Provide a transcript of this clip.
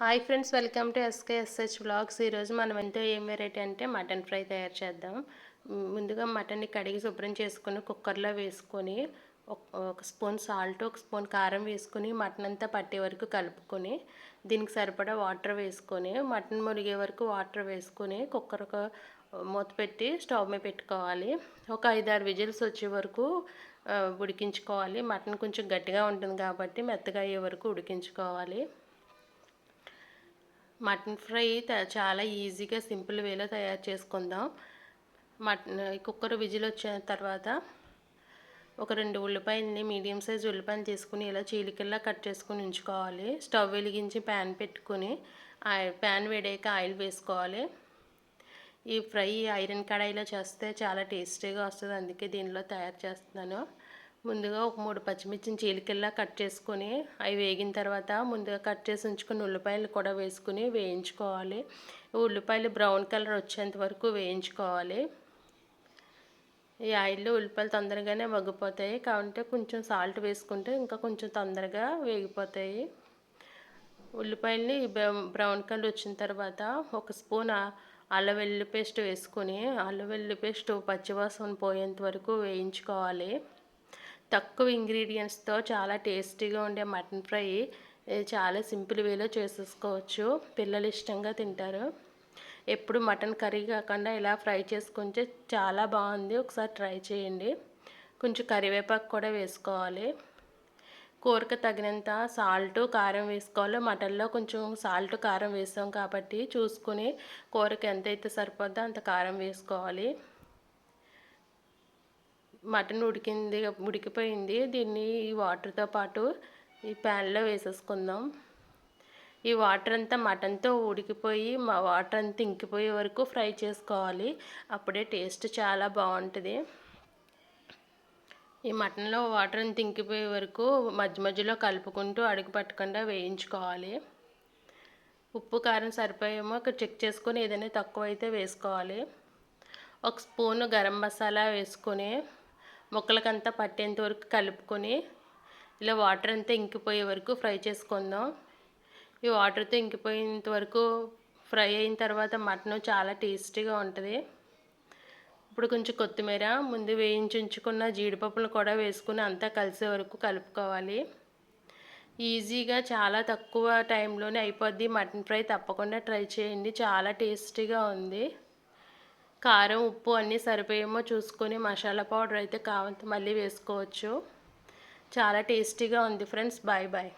Hi friends welcome to SKSH blogs. ఈరోజు మనం ఎంతో ఏం వెరైటీ అంటే మటన్ ఫ్రై తయారు చేద్దాం. ముందుగా మటన్ని కడిగి శుభ్రం చేసుకుని కుక్కర్లో వేసుకొని ఒక స్పూన్ సాల్ట్ ఒక స్పూన్ కారం వేసుకొని మటన్ అంతా పట్టే వరకు కలుపుకొని దీనికి సరిపడా వాటర్ వేసుకొని మటన్ మునిగే వరకు వాటర్ వేసుకొని కుక్కర్ మూత పెట్టి స్టవ్ మీద పెట్టుకోవాలి. ఒక ఐదారు విజిల్స్ వచ్చే వరకు ఉడికించుకోవాలి. మటన్ కొంచెం గట్టిగా ఉంటుంది కాబట్టి మెత్తగా అయ్యే వరకు ఉడికించుకోవాలి. మటన్ ఫ్రై చాలా ఈజీగా సింపుల్ వేలో తయారు చేసుకుందాం. మటన్ కుక్కర్ విజిల్ వచ్చిన తర్వాత ఒక రెండు ఉల్లిపాయలని మీడియం సైజ్ ఉల్లిపాయలు తీసుకుని ఇలా చీలికల్లా కట్ చేసుకుని ఉంచుకోవాలి. స్టవ్ వెలిగించి ప్యాన్ పెట్టుకుని ప్యాన్ వేడాక ఆయిల్ వేసుకోవాలి. ఈ ఫ్రై ఐరన్ కడాయిలో చేస్తే చాలా టేస్టీగా వస్తుంది. అందుకే దీనిలో తయారు చేస్తున్నాను. ముందుగా ఒక మూడు పచ్చిమిర్చిని చీలికల్లా కట్ చేసుకొని అవి వేగిన తర్వాత ముందుగా కట్ చేసి ఉంచుకుని ఉల్లిపాయలు కూడా వేసుకుని వేయించుకోవాలి. ఉల్లిపాయలు బ్రౌన్ కలర్ వచ్చేంత వరకు వేయించుకోవాలి. ఈ ఆయిల్లో ఉల్లిపాయలు తొందరగానే మగ్గిపోతాయి. కాబట్టి కొంచెం సాల్ట్ వేసుకుంటే ఇంకా కొంచెం తొందరగా వేగిపోతాయి. ఉల్లిపాయల్ని బ్రౌన్ కలర్ వచ్చిన తర్వాత ఒక స్పూన్ అల్లం వెల్లుల్లి పేస్ట్ వేసుకొని అల్లం వెల్లుల్లి పేస్ట్ పచ్చివాసన పోయేంత వరకు వేయించుకోవాలి. తక్కువ ఇంగ్రీడియంట్స్తో చాలా టేస్టీగా ఉండే మటన్ ఫ్రై చాలా సింపుల్ వేలో చేసేసుకోవచ్చు. పిల్లలు ఇష్టంగా తింటారు. ఎప్పుడు మటన్ కర్రీ కాకుండా ఇలా ఫ్రై చేసుకుంటే చాలా బాగుంది. ఒకసారి ట్రై చేయండి. కొంచెం కరివేపాకు కూడా వేసుకోవాలి. కూరకు తగినంత సాల్ట్ కారం వేసుకోవాలి. మటన్లో కొంచెం సాల్ట్ కారం వేసాం కాబట్టి చూసుకుని కూరకు ఎంతైతే సరిపోద్దో అంత కారం వేసుకోవాలి. మటన్ ఉడికింది ఉడికిపోయింది. దీన్ని ఈ వాటర్తో పాటు ఈ ప్యాన్లో వేసేసుకుందాం. ఈ వాటర్ అంతా మటన్తో ఉడికిపోయి మా వాటర్ అంతా ఇంకిపోయే వరకు ఫ్రై చేసుకోవాలి. అప్పుడే టేస్ట్ చాలా బాగుంటుంది. ఈ మటన్లో వాటర్ అంతా ఇంకిపోయే వరకు మధ్య మధ్యలో కలుపుకుంటూ అడుగు పట్టకుండా వేయించుకోవాలి. ఉప్పు కారం సరిపోయేమో చెక్ చేసుకొని ఏదైనా తక్కువ అయితే వేసుకోవాలి. ఒక స్పూన్ గరం మసాలా వేసుకొని ముక్కలకంతా పట్టేంత వరకు కలుపుకొని ఇలా వాటర్ అంతా ఇంకిపోయే వరకు ఫ్రై చేసుకుందాం. ఈ వాటర్తో ఇంకిపోయేంత వరకు ఫ్రై అయిన తర్వాత మటన్ చాలా టేస్టీగా ఉంటుంది. ఇప్పుడు కొంచెం కొత్తిమీర ముందు వేయించుకున్న జీడిపప్పులు కూడా వేసుకుని అంతా కలిసే వరకు కలుపుకోవాలి. ఈజీగా చాలా తక్కువ టైంలోనే అయిపోద్ది. మటన్ ఫ్రై తప్పకుండా ట్రై చేయండి. చాలా టేస్టీగా ఉంది. కారం ఉప్పు అన్నీ సరిపోయేమో చూసుకొని మసాలా పౌడర్ అయితే కావంత మళ్ళీ వేసుకోవచ్చు. చాలా టేస్టీగా ఉంది ఫ్రెండ్స్. Bye bye